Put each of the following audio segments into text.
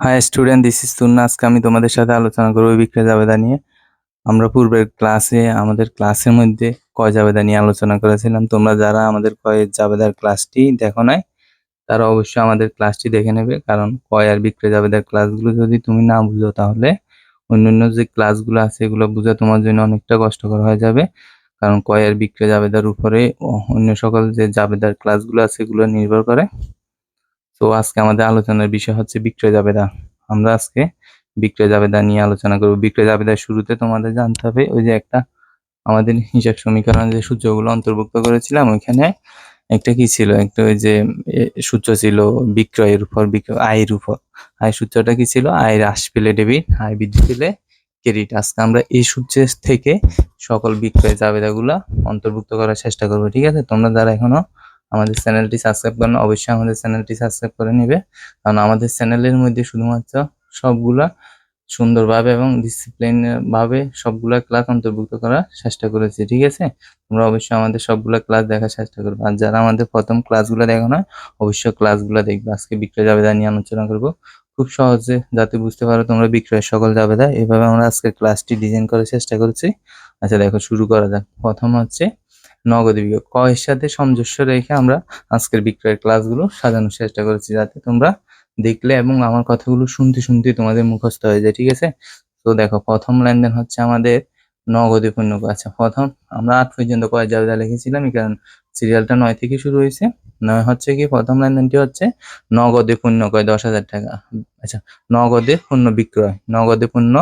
Hi student this is Tunna আজকে আমি তোমাদের সাথে আলোচনা করব বিক্রয় জাবেদা নিয়ে। আমরা পূর্বের ক্লাসে আমাদের ক্লাসের মধ্যে কয় জাবেদা নিয়ে আলোচনা করেছিলাম। তোমরা যারা আমাদের কয় জাবেদার ক্লাসটি দেখো নাই, তারা অবশ্যই আমাদের ক্লাসটি দেখে নেবে। কারণ কয় আর বিক্রয় জাবেদার ক্লাসগুলো যদি তুমি না বুঝো, তাহলে অন্যান্য যে ক্লাসগুলো আছে, এগুলো বোঝা তোমার জন্য অনেকটা কষ্টকর হয়ে যাবে। কারণ কয় আর বিক্রয় জাবেদার উপরে অন্য সকল যে জাবেদার ক্লাসগুলো আছে, এগুলো নির্ভর করে। তো আজকে আমাদের আলোচনার বিষয় হচ্ছে বিক্রয় জাবেদা। আমরা আজকে বিক্রয় জাবেদা নিয়ে আলোচনা করব। বিক্রয় জাবেদার শুরুতে তোমাদের জানতে হবে ওই যে একটা আমাদের হিসাব সমীকরণ যে সূত্রগুলো অন্তর্ভুক্ত করেছিলাম, ওইখানে একটা কি ছিল? একটা ওই যে সূত্র ছিল বিক্রয়ের উপর, বিক্রয় আয়ের উপর। আয় সূত্রটা কি ছিল? আয় হ্রাস পেলে ডেবিট, আয় বৃদ্ধি পেলে ক্রেডিট। আজকে আমরা এই সূত্রের থেকে সকল বিক্রয় জাবেদাগুলা অন্তর্ভুক্ত করার চেষ্টা করব, ঠিক আছে? তোমরা যারা এখনও আমাদের চ্যানেলটি সাবস্ক্রাইব করেন, অবশ্যই আমাদের চ্যানেলটি সাবস্ক্রাইব করে নেবে। কারণ আমাদের চ্যানেলের মধ্যে শুধুমাত্র সবগুলা সুন্দরভাবে এবং ভাবে সবগুলা ক্লাস অন্তর্ভুক্ত করার চেষ্টা করেছি, ঠিক আছে? তোমরা অবশ্যই আমাদের সবগুলা ক্লাস দেখার চেষ্টা করবে। আর যারা আমাদের প্রথম ক্লাসগুলো দেখো না, অবশ্যই ক্লাসগুলো দেখবে। আজকে বিক্রয় জাবেদা নিয়ে আলোচনা করব। খুব সহজে, যাতে বুঝতে পারো তোমরা বিক্রয়ের সকল জাবেদা এভাবে আমরা আজকে ক্লাসটি ডিজাইন করার চেষ্টা করছি। আচ্ছা দেখো, শুরু করা যাক। প্রথম হচ্ছে নগদ বিয়োগ। ক এর সাথে সামঞ্জস্য রেখে আমরা আজকের বিক্রয়ের ক্লাসগুলো সাজানোর চেষ্টা করেছি যাতে তোমরা দেখলে এবং আমার কথাগুলো শুনতে শুনতে তোমাদের মুখস্থ হয়ে যায়, ঠিক আছে? তো দেখো, প্রথম লেনদেন হচ্ছে আমাদের নগদে পূর্ণ আচ্ছা প্রথম আমরা আট পর্যন্ত কয় জায়গা লিখেছিলাম কারণ সিরিয়ালটা নয় থেকে শুরু হয়েছে। নয় হচ্ছে কি, প্রথম লেনদেনটি হচ্ছে নগদে পূর্ণ কয় দশ হাজার টাকা। আচ্ছা নগদে পণ্য বিক্রয়। নগদে পণ্য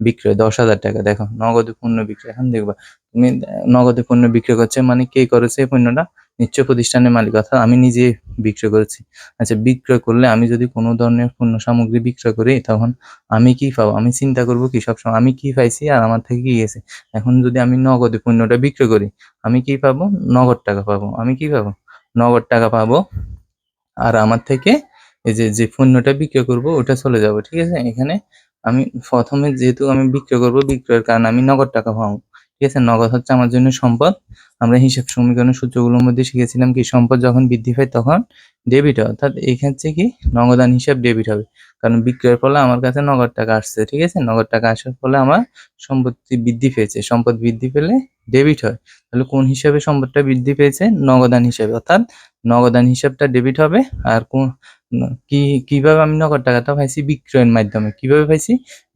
বিক্রয়, দশ হাজার টাকা। দেখো, নগদে পণ্য বিক্রয়। এখন দেখবা, তুমি নগদে পণ্য বিক্রয় করছে মানে কে করেছে এই পণ্যটা? নিশ্চয় প্রতিষ্ঠানের মালিক, অর্থাৎ আমি নিজে বিক্রয় করেছি। আচ্ছা বিক্রয় করলে আমি যদি কোনো ধরনের পণ্য সামগ্রী বিক্রয় করি, তখন আমি কি পাবো? আমি চিন্তা করব কি সবসময় আমি কি পাইছি আর আমার থেকে কি গেছে? এখন যদি আমি নগদে পণ্যটা বিক্রয় করি, আমি কি পাবো? নগদ টাকা পাবো। আমি কি পাবো? নগদ টাকা পাবো আর আমার থেকে এই যে যে পণ্যটা বিক্রয় করব, ওটা চলে যাবে, ঠিক আছে? এখানে আমি প্রথমে যেহেতু আমি বিক্রয় করব, বিক্রয়ের কারণে আমি নগদ টাকা পাবো। ঠিক আছে? নগদ হচ্ছে আমার জন্য সম্পদ। আমরা হিসাব সমীকরণের সূত্রগুলোর মধ্যে শিখেছিলাম কি, সম্পদ যখন বৃদ্ধি পায় তখন ডেবিট হয়। অর্থাৎ এখান কি, নগদান হিসাব ডেবিট হবে। কারণ বিক্রয়ের ফলে আমার কাছে নগদ টাকা আসছে, ঠিক আছে? নগদ টাকা আসার ফলে আমার সম্পত্তি বৃদ্ধি পেয়েছে। সম্পদ বৃদ্ধি পেলে ডেবিট হয়। তাহলে কোন হিসাবে সম্পদটা বৃদ্ধি পেয়েছে? নগদান হিসাবে। অর্থাৎ নগদান হিসাবটা ডেবিট হবে আর কোন কি, কীভাবে আমি নগদ টাকাটা পাইছি? বিক্রয়ের মাধ্যমে। কীভাবে পাইছি?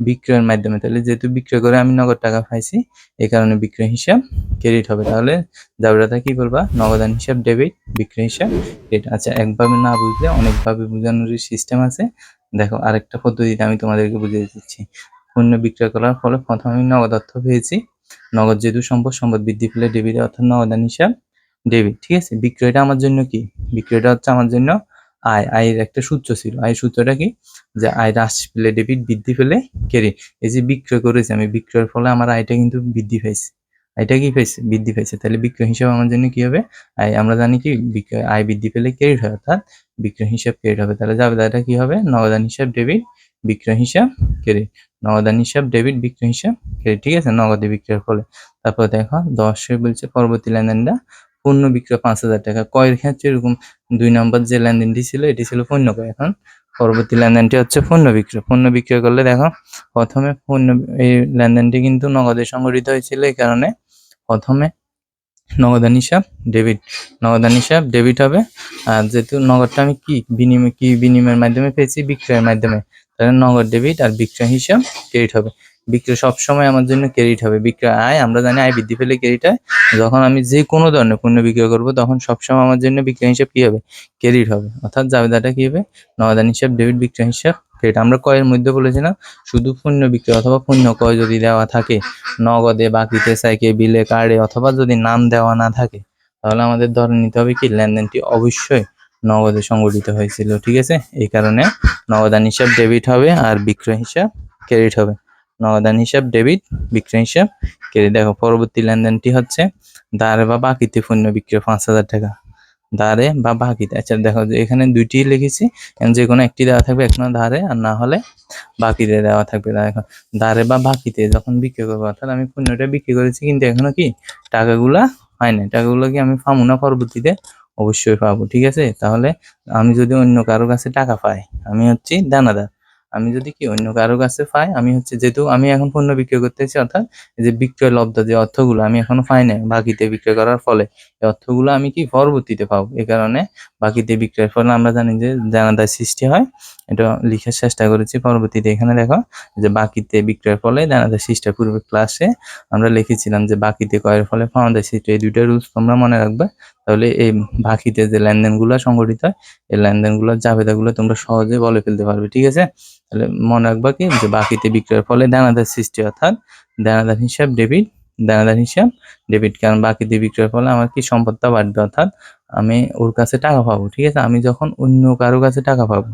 বিক্রয়ের মাধ্যমে। তাহলে যেহেতু বিক্রয় করে আমি নগদ টাকা পাইছি এই কারণে বিক্রয় হিসাব ক্রেডিট হবে। তাহলে জাবরাটা কি বলবা? নগদান হিসাব ডেবিট বিক্রয় হিসাব ক্রেডিট আচ্ছা একভাবে না বুঝলে অনেকভাবে বোঝানোর সিস্টেম আছে। দেখো, আরেকটা পদ্ধতিতে আমি তোমাদেরকে বুঝিয়ে দিচ্ছি। পণ্য বিক্রয় করার ফলে প্রথমে আমি নগদ অর্থ পেয়েছি। নগদ যেহেতু সম্পদ সম্পদ বৃদ্ধি পেলে ডেবিট অর্থাৎ নগদান হিসাব। ডেবিট ঠিক আছে? বিক্রয়টা আমার জন্য কি? বিক্রয়টা হচ্ছে আমার জন্য আয়, আয়ের একটা সূত্র ছিল। আয়ের সূত্রটা কি? যে আয় হ্রাস পেলে ডেবিট বৃদ্ধি পেলে ক্রেডিট এই যে বিক্রয় করেছি, আমি বিক্রয়ের ফলে আমার আয়টা কিন্তু বৃদ্ধি পাইছে। আয়টা কি পাইছে? বৃদ্ধি পাইছে। তাহলে বিক্রয় হিসাব আমার জন্য কি হবে? আয়, আমরা জানি কি? বিক্রয় আয় বৃদ্ধি পেলে ক্রেডিট হয়, অর্থাৎ বিক্রয় হিসাব ক্রেডিট হবে। তাহলে যাবে এটা কি হবে? নগদান হিসাব ডেবিট বিক্রয় হিসাব ক্রেডিট নগদান হিসাব ডেবিট বিক্রয় হিসাব ক্রেডিট ঠিক আছে? নগদে বিক্রয়ের ফলে। তারপর দেখো দশে বলছে পরবর্তী লেনদেনটা পণ্য বিক্রয় পাঁচ হাজার টাকা। কয়ের ক্ষেত্রে এরকম দুই নম্বর যে লেনদেনটি ছিল, এটি ছিল পণ্য ক্রয়। এখন পরবর্তী লেনদেনটি হচ্ছে পণ্য বিক্রয়। পণ্য বিক্রয় করলে দেখো, প্রথমে পণ্য, এই লেনদেনটি কিন্তু নগদে সংগঠিত হয়েছিল, এই কারণে প্রথমে নগদান হিসাব, ডেবিট, নগদান হিসাব, ডেবিট হবে। আর যেহেতু নগদটা আমি কি বিনিময়, কি বিনিময়ের মাধ্যমে পেয়েছি? বিক্রয়ের মাধ্যমে। তাহলে নগদ, ডেবিট আর বিক্রয় হিসাব, ক্রেডিট হবে। বিক্রয় সবসময় আমার জন্য ক্রেডিট হবে। বিক্রয় আয় আমরা জানি আয় বৃদ্ধি পেলে ক্রেডিট হয়। যখন আমি যে কোনো ধরনের পণ্য বিক্রয় করব, তখন সবসময় আমার জন্য বিক্রয় হিসাব কী হবে? ক্রেডিট হবে। অর্থাৎ জাবেদাটা কী হবে? নগদান হিসাব, ডেবিট বিক্রয় হিসাব, ক্রেডিট। আমরা কয়ের মধ্যে বলেছিলাম, শুধু পণ্য বিক্রয় অথবা পণ্য ক্রয় যদি দেওয়া থাকে, নগদে, বাকিতে সাইকে বিলে, কার্ডে অথবা যদি নাম দেওয়া না থাকে, তাহলে আমাদের ধরে নিতে হবে কি, লেনদেনটি অবশ্যই নগদে সংগঠিত হয়েছিল। ঠিক আছে? এই কারণে নগদান হিসাব, ডেবিট হবে আর বিক্রয় হিসাব, ক্রেডিট হবে। নগদান হিসাব ডেবিট বিক্রয় হিসাব। ক্রেডিট দেখো, পরবর্তী লেনদেনটি হচ্ছে দাঁড়ে বা বাকিতে পণ্য বিক্রয় পাঁচ হাজার টাকা। ধারে বা বাকিতে আচ্ছা দেখো এখানে দুইটি লিখেছি। যে কোনো একটি দেওয়া থাকবে এখানে ধারে, আর না হলে বাকিতে দেওয়া থাকবে। দেখো ধারে বা বাকিতে যখন বিক্রি করব, অর্থাৎ আমি পণ্যটা বিক্রি করেছি, কিন্তু এখনও কি টাকাগুলা হয় না টাকাগুলো কি আমি পাবো না পরবর্তীতে? অবশ্যই পাবো, ঠিক আছে? তাহলে আমি যদি অন্য কারও কাছে টাকা পাই, আমি হচ্ছি দানাদার। আমি যদি কি অন্য কারও কাছে পাই, আমি হচ্ছে যেহেতু আমি এখন পণ্য বিক্রয় করতেছি, অর্থাৎ যে বিক্রয় লব্ধ যে অর্থগুলো আমি এখনও পাই নাই বাকিতে বিক্রয় করার ফলে, এই অর্থগুলো আমি কি পরবর্তীতে পাবো? এই কারণে বাকিতে বিক্রয়ের ফলে আমরা জানি যে দানাদার সৃষ্টি হয়। এটা লিখার চেষ্টা করেছি পরবর্তীতে। এখানে দেখো যে বাকিতে বিক্রয়ের ফলে দানাদার সৃষ্টি পূর্বে ক্লাসে আমরা লিখেছিলাম যে বাকিতে কয়ের ফলে ফাউন্ডার সৃষ্টি এই দুইটা রুলস তোমরা মনে রাখবে। তাহলে এই বাকিতে যে লেনদেনগুলো সংগঠিত হয়, এই লেনদেনগুলোর জাবেদাগুলো তোমরা সহজে বলে ফেলতে পারবে, ঠিক আছে? তাহলে মনে রাখবা কি, যে বাকিতে বিক্রয়ের ফলে দানাদার সৃষ্টি অর্থাৎ দানাদার হিসাব ডেবিট দানাদার হিসাব ডেবিট কারণ বাকিতে বিক্রয়ের ফলে আমার কি সম্পদটা বাড়বে? অর্থাৎ আমি ওর কাছে টাকা পাবো, ঠিক আছে? আমি যখন অন্য কারও কাছে টাকা পাবো,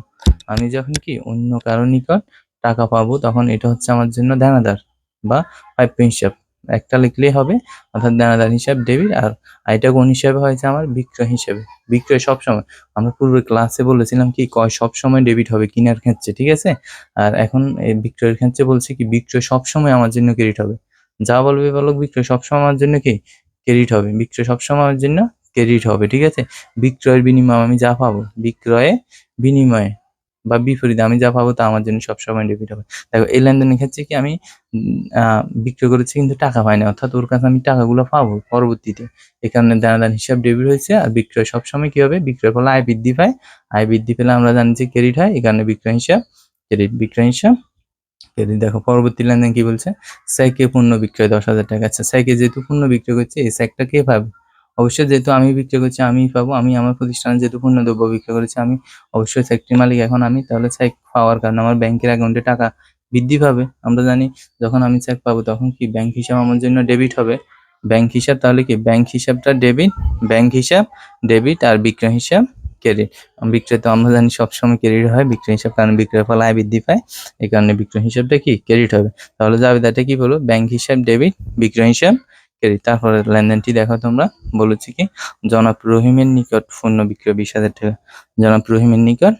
আমি যখন কি অন্য কারও নিকট টাকা পাবো, তখন এটা হচ্ছে আমার জন্য দানাদার বা প্রাপ্য হিসাব। একটা লিখলেই হবে, অর্থাৎ দানাদার হিসাব ডেবিট, আর এটা কোন হিসাবে হয়েছে আমার বিক্রয় হিসাবে। বিক্রয় সবসময়, আমরা পূর্বে ক্লাসে বলেছিলাম কি, কয় সবসময় ডেবিট হবে কিনার ক্ষেত্রে, ঠিক আছে? আর এখন এই বিক্রয়ের ক্ষেত্রে বলছে কি, বিক্রয় সবসময় আমার জন্য ক্রেডিট হবে। যা বলবে বলো বিক্রয় সবসময় আমার জন্য কি? ক্রেডিট হবে। বিক্রয় সবসময় আমার জন্য ক্রেডিট হবে, ঠিক আছে? বিক্রয়ের বিনিময়ে আমি যা পাবো, বিক্রয়ে বিনিময়ে। বা বিপরীতে, আমি যা পাবো তা আমার জন্য সবসময় ডেবিট হবে। দেখো, এই লেনদেনের ক্ষেত্রে কি আমি বিক্রয় করেছি কিন্তু টাকা পাইনি, অর্থাৎ ওর কাছে আমি টাকাগুলো পাবো পরবর্তীতে। এই কারণে দানাদার হিসাব ডেবিট হয়েছে আর বিক্রয় সবসময় কি হবে? বিক্রয় ফলে আয় বৃদ্ধি পায়। আয় বৃদ্ধি পেলে আমরা জানি যে ক্রেডিট হয় কারণে বিক্রয় হিসাব ক্রেডিট বিক্রয় হিসাব ক্রেডিট দেখো, পরবর্তী লেনদেন কি বলছে? সাইকে পণ্য বিক্রয় দশ হাজার টাকা। আচ্ছা সাইকে যেহেতু পণ্য বিক্রয় করছে, এই সাইকটা কে পাবে? অবশ্যই যেহেতু আমি বিক্রয় করছি আমিই পাবো। আমি আমার প্রতিষ্ঠানে যেহেতু পণ্য দ্রব্য বিক্রয় করেছি, আমি অবশ্যই সাইকটির মালিক। এখন আমি তাহলে সাইক পাওয়ার কারণে আমার ব্যাংকের অ্যাকাউন্টে টাকা বৃদ্ধি পাবে। আমরা জানি যখন আমি চেক পাবো তখন কি ব্যাংক হিসাব আমার জন্য ডেবিট হবে? ব্যাংক হিসাব তাহলে কি? ব্যাংক হিসাবটা ডেবিট ব্যাংক হিসাব ডেবিট আর বিক্রয় হিসাব ক্রেডিট বিক্রয় তো আমরা জানি সবসময় ক্রেডিট হয়, বিক্রয় হিসাব কারণ বিক্রয়ের ফলে আয় বৃদ্ধি পায়। এই কারণে বিক্রয় হিসাবটা কি? ক্রেডিট হবে। তাহলে যাবে জাবেদাটা কি বলো ব্যাংক হিসাব ডেবিট বিক্রয় হিসাব ক্রেডিট তারপরে লেনদেনটি দেখো তোমরা। বলেছি কি? জনাব রহিমের নিকট পণ্য বিক্রয় বিশ হাজার টাকা জনাব রহিমের নিকট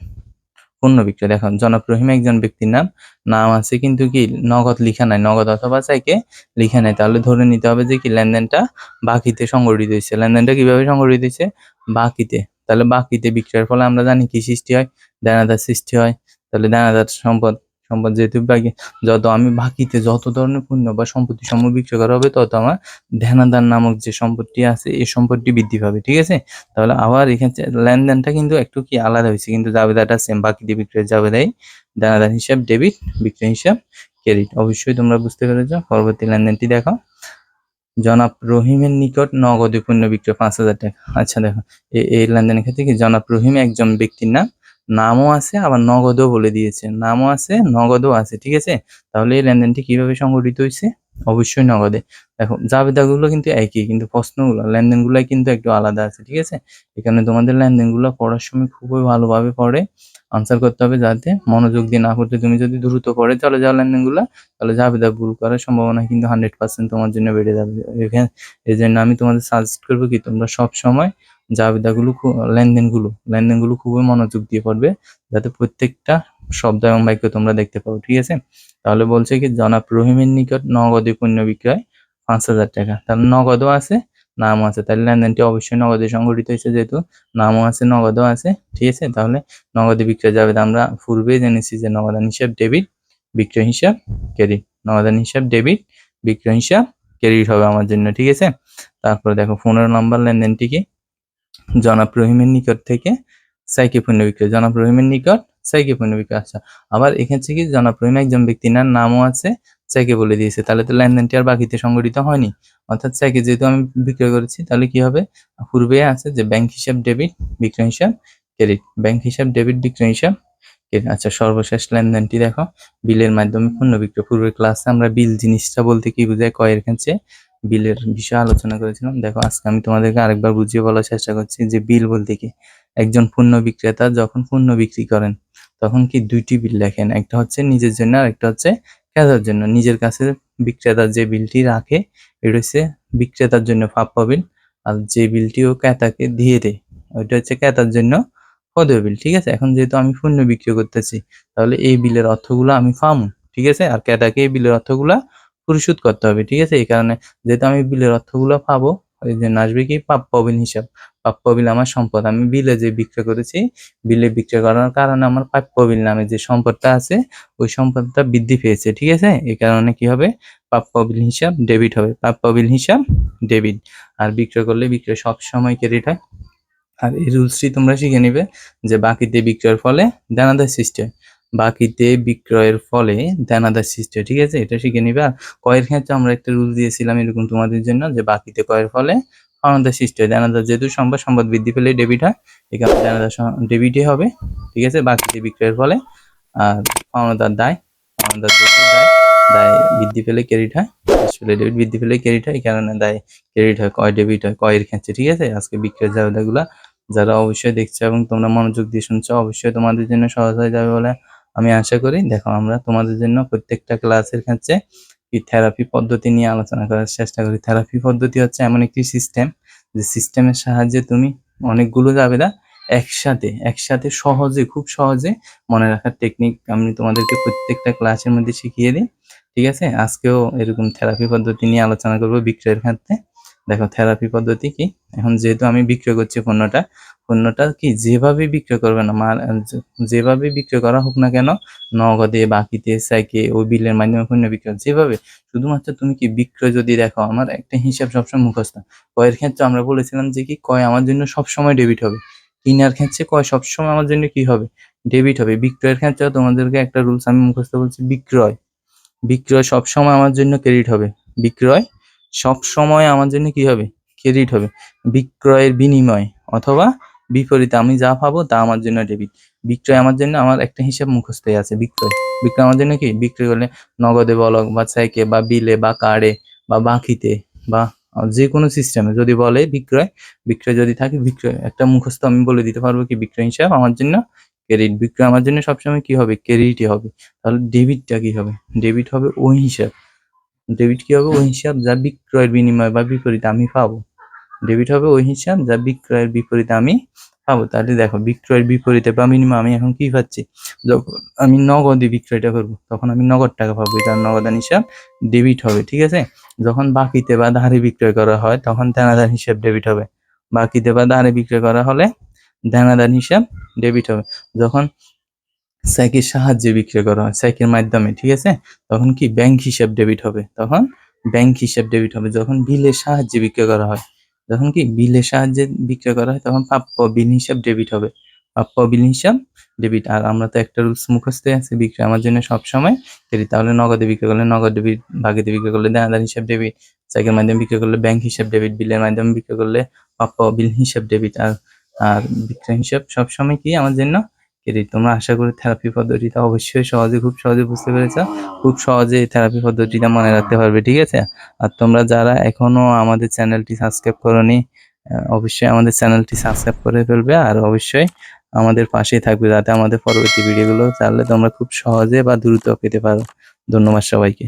পণ্য বিক্রয়। দেখো, জনাব রহিম একজন ব্যক্তির নাম। নাম আছে কিন্তু কি? নগদ লিখা নাই। নগদ অথবা চাইকে লিখা নাই। তাহলে ধরে নিতে হবে যে কি লেনদেনটা বাকিতে সংগঠিত হয়েছে। লেনদেনটা কীভাবে সংগঠিত হয়েছে? বাকিতে। তাহলে বাকিতে বিক্রয়ের ফলে আমরা জানি কি সৃষ্টি হয়? দানাদার সৃষ্টি হয়। তাহলে দানাদার সম্পদ সম্পদ যেহেতু বাকি, যত আমি বাকিতে যত ধরনের পণ্য বা সম্পত্তি সমূহ বিক্রয় করা হবে, তত আমার ধ্যানাদার নামক যে সম্পত্তি আছে, এই সম্পত্তি বৃদ্ধি পাবে, ঠিক আছে? তাহলে আবার এখানে লেনদেনটা কিন্তু একটু কি আলাদা হয়েছে, কিন্তু জাবেদাটা সেম বাকিতে বিক্রয়ের জাবেদাই দানাদার হিসাব ডেবিট বিক্রয় হিসাব ক্রেডিট অবশ্যই তোমরা বুঝতে পেরেছ, পরবর্তী লেনদেনটি দেখো। জনাব রহিমের নিকট নগদে পণ্য বিক্রয় পাঁচ হাজার টাকা। আচ্ছা দেখো এই লেনদেনের ক্ষেত্রে কি? জনাব রহিম একজন ব্যক্তির নাম। নামও আছে, আবার নগদও বলে দিয়েছে। নামও আছে, নগদও আছে, ঠিক আছে? তাহলে এই লেনদেনটি কীভাবে সংগঠিত হয়েছে? অবশ্যই নগদে। দেখো জাবেদাগুলো কিন্তু একই, কিন্তু প্রশ্নগুলো লেনদেনগুলো কিন্তু একটু আলাদা আছে, ঠিক আছে? এখানে তোমাদের লেনদেনগুলো পড়ার সময় খুবই ভালোভাবে পড়ে আনসার করতে হবে যাতে মনোযোগ দিয়ে না করতে তুমি যদি দ্রুত পড়ে চলে যাও লেনদেনগুলো, তাহলে জাবেদা ভুল করার সম্ভাবনা কিন্তু হান্ড্রেড পার্সেন্ট তোমার জন্য বেড়ে যাবে। এই জন্য আমি তোমাদের সাজেস্ট করব কি, তোমরা সব সময় জাবেদাগুলো লেনদেনগুলো লেনদেনগুলো খুবই মনোযোগ দিয়ে পড়বে, যাতে প্রত্যেকটা শব্দ এবং বাক্য তোমরা দেখতে পাও, ঠিক আছে? তাহলে বলছে কি, জনাব রহিমের নিকট নগদে পণ্য বিক্রয় পাঁচ হাজার টাকা। তাহলে নগদও আছে, নামও আছে। তাহলে লেনদেনটি অবশ্যই নগদে সংগঠিত হয়েছে, যেহেতু নামও আছে, নগদও আছে, ঠিক আছে? তাহলে নগদে বিক্রয় যাবে আমরা পূর্বেই জেনেছি যে নগদান হিসাব, ডেবিট, বিক্রয় হিসাব, ক্রেডিট। নগদান হিসাব, ডেবিট, বিক্রয় হিসাব, ক্রেডিট হবে আমার জন্য, ঠিক আছে? তারপরে দেখো, পনেরো নম্বর লেনদেনটি কি? জনাব রহিমের নিকট থেকে সাইকে পণ্য বিক্রয় জনাব রহিমের নিকট সাইকে পণ্য বিক্রয় আচ্ছা আবার এখান থেকে জনাব রহিম একজন ব্যক্তির নাম নামও আছে সাইকে বলে দিয়েছে। তাহলে তো লেনদেনটি আর বাকিতে সংগঠিত হয়নি। অর্থাৎ সাইকে যেহেতু আমি বিক্রয় করেছি, তাহলে কি হবে? পূর্বে আছে যে ব্যাংক হিসাব, ডেবিট, বিক্রয় হিসাব, ক্রেডিট। ব্যাংক হিসাব, ডেবিট, বিক্রয় হিসাব আচ্ছা সর্বশেষ লেনদেনটি দেখো। বিলের মাধ্যমে পণ্য বিক্রয়। পূর্বের ক্লাসে আমরা বিল জিনিসটা বলতে কি বোঝায়? কয়ের ক্ষেত্রে বিলের বিষয়ে আলোচনা করেছিলাম। দেখো, আজকে আমি তোমাদেরকে আরেকবার বুঝিয়ে বলার চেষ্টা করছি যে বিল বলতে কি? একজন পণ্য বিক্রেতা যখন পণ্য বিক্রি করেন, তখন কি দুইটি বিল লেখেন? একটা হচ্ছে নিজের জন্য আর একটা হচ্ছে ক্রেতার জন্য। নিজের কাছে বিক্রেতার যে বিলটি রাখে, এটা হচ্ছে বিক্রেতার জন্য প্রাপ্য বিল, আর যে বিলটি ও ক্রেতাকে দিয়ে দেয়, ওইটা হচ্ছে ক্রেতার জন্য পদেয় বিল। ঠিক আছে? এখন যেহেতু আমি পণ্য বিক্রি করতেছি, তাহলে এই বিলের অর্থগুলো আমি পাবো, ঠিক আছে? আর ক্রেতাকে এই বিলের অর্থগুলা পরিশোধ করতে হবে, ঠিক আছে? এই কারণে যেহেতু আমি বিলের অর্থগুলো পাবো, ওই জন্য আসবে কি? প্রাপ্য বিল হিসাব। প্রাপ্য বিল আমার সম্পদ। আমি বিলে যে বিক্রয় করেছি, বিলে বিক্রয় করার কারণে আমার প্রাপ্য বিল নামে যে সম্পদটা আছে, ওই সম্পদটা বৃদ্ধি পেয়েছে, ঠিক আছে? এই কারণে কি হবে? প্রাপ্য বিল হিসাব ডেবিট হবে। প্রাপ্য বিল হিসাব ডেবিট। আর বিক্রয় করলে বিক্রয় সব সময় ক্রেডিট হয়? আর এই রুলসটি তোমরা শিখে নিবে যে বাকিতে বিক্রয়ের ফলে দানাদার সিস্টেম বাকিতে বিক্রয়ের ফলে দানাদার সিস্টেম ঠিক আছে? এটা শিখে নিবে। আর কয়ের ক্ষেত্রে আমরা একটা রুল দিয়েছিলাম এরকম তোমাদের জন্য যে বাকিতে কয়ের ফলে অনাদার সৃষ্টি হয় দানাদার যেহেতু সম্পদ সম্পদ বৃদ্ধি পেলে ডেবিট হয় এখানে দানাদার ডেবিটই হবে, ঠিক আছে? বাকিতে বিক্রয়ের ফলে, আর পাওনাদার দায় পাওনাদার যেহেতু দায় বৃদ্ধি পেলে ক্রেডিট হয় পেলে ডেবিট বৃদ্ধি পেলে ক্রেডিট হয়, এই কারণে দায় ক্রেডিট হয়, কয় ডেবিট হয়, কয়ের ক্ষেত্রে, ঠিক আছে? আজকে বিক্রয়ের জাবেদাগুলা যারা অবশ্যই দেখছ এবং তোমরা মনোযোগ দিয়ে শুনছো, অবশ্যই তোমাদের জন্য সহজ হয়ে যাবে বলে আমি আশা করি, দেখো আমরা তোমাদের জন্য প্রত্যেকটা ক্লাসের ক্ষেত্রে এই থেরাপি পদ্ধতি নিয়ে আলোচনা করার চেষ্টা করি। থেরাপি পদ্ধতি হচ্ছে এমন একটি সিস্টেম যে সিস্টেমের সাহায্যে তুমি অনেকগুলো জাবেদা একসাথে একসাথে সহজে, খুব সহজে মনে রাখার টেকনিক আমি তোমাদেরকে প্রত্যেকটা ক্লাসের মধ্যে শিখিয়ে দিই। ঠিক আছে? আজকেও এরকম থেরাপি পদ্ধতি নিয়ে আলোচনা করব বিক্রয়ের ক্ষেত্রে। দেখো থেরাপি পদ্ধতি কি? এখন যেহেতু আমি বিক্রয় করছি পণ্যটা পণ্যটা কি যেভাবে বিক্রয় করবে না যেভাবে বিক্রয় করা হোক না কেন, নগদে, বাকিতে সাইকে ও বিলের মাধ্যমে পণ্য বিক্রয় যেভাবে, শুধুমাত্র তুমি কি বিক্রয় যদি দেখো, আমার একটা হিসাব সবসময় মুখস্থ। কয়ের ক্ষেত্রে আমরা বলেছিলাম যে কি, কয় আমার জন্য সবসময় ডেবিট হবে। কিনার ক্ষেত্রে কয় সবসময় আমার জন্য কি হবে? ডেবিট হবে। বিক্রয়ের ক্ষেত্রে তোমাদেরকে একটা রুলস আমি মুখস্থ বলছি, বিক্রয়। বিক্রয় সবসময় আমার জন্য ক্রেডিট হবে। বিক্রয় সব সময় আমার জন্য কি হবে? ক্রেডিট হবে। বিক্রয়ের বিনিময় অথবা বিপরীতে আমি যা পাবো তা আমার জন্য ডেবিট বিক্রয় আমার জন্য আমার একটা হিসাব মুখস্থ আছে, বিক্রয়। বিক্রয় আমার জন্য কি? বিক্রয় করলে নগদে বলক বা সাইকে বা বিলে বা কার্ডে বা বাকিতে বা যে কোনো সিস্টেমে যদি বলে বিক্রয় বিক্রয় যদি থাকে, বিক্রয়। একটা মুখস্থ আমি বলে দিতে পারব কি? বিক্রয় হিসাব আমার জন্য ক্রেডিট বিক্রয় আমার জন্য সবসময় কি হবে? ক্রেডিটই হবে। তাহলে ডেবিটটা কি হবে? ডেবিট হবে ওই হিসাব। ডেবিট কি হবে? ওই হিসাব যা বিক্রয়ের বিনিময় বা বিপরীতে আমি পাবো। ডেবিট হবে ওই হিসাব যা বিক্রয়ের বিপরীতে আমি পাবো। তাহলে দেখো, বিক্রয়ের বিপরীতে বা বিনিময় আমি এখন কি পাচ্ছি? যখন আমি নগদে বিক্রয়টা করব, তখন আমি নগদ টাকা পাবো। এটা নগদান হিসাব ডেবিট হবে, ঠিক আছে? যখন বাকিতে বা ধারে বিক্রয় করা হয়, তখন দেনাদার হিসাব ডেবিট হবে। বাকিতে বা ধারে বিক্রয় করা হলে দেনাদার হিসাব ডেবিট হবে। যখন সাইকের সাহায্যে বিক্রয় করা হয় সাইকের মাধ্যমে, ঠিক আছে? তখন কি ব্যাংক হিসাব ডেবিট হবে? তখন ব্যাংক হিসাব ডেবিট হবে, যখন বিলের সাহায্যে বিক্রয় করা হয়। যখন কি বিলের সাহায্যে বিক্রয় করা হয়, তখন প্রাপ্য বিল হিসাব ডেবিট হবে। প্রাপ্য বিল হিসাব ডেবিট আর আমরা তো একটা রুলস মুখস্থ আছে বিক্রয় আমার জন্য সবসময় ক্রেডিট তাহলে নগদে বিক্রয় করলে নগদ ডেবিট বাকিতে বিক্রয় করলে দেনাদার হিসাব ডেবিট সাইকের মাধ্যমে বিক্রয় করলে ব্যাংক হিসাব ডেবিট বিলের মাধ্যমে বিক্রয় করলে প্রাপ্য বিল হিসাব ডেবিট আর আর বিক্রয় হিসাব সবসময় কি আমার জন্য ক্রেডিট তোমরা আশা করি থেরাপি পদ্ধতিটা অবশ্যই সহজে, খুব সহজে বুঝতে পেরেছ। খুব সহজে এই থেরাপি পদ্ধতিটা মনে রাখতে পারবে, ঠিক আছে? আর তোমরা যারা এখনও আমাদের চ্যানেলটি সাবস্ক্রাইব করনি অবশ্যই আমাদের চ্যানেলটি সাবস্ক্রাইব করে ফেলবে আর অবশ্যই আমাদের পাশেই থাকবে যাতে আমাদের পরবর্তী ভিডিওগুলো চাইলে তোমরা খুব সহজে বা দ্রুত পেতে পারো। ধন্যবাদ সবাইকে।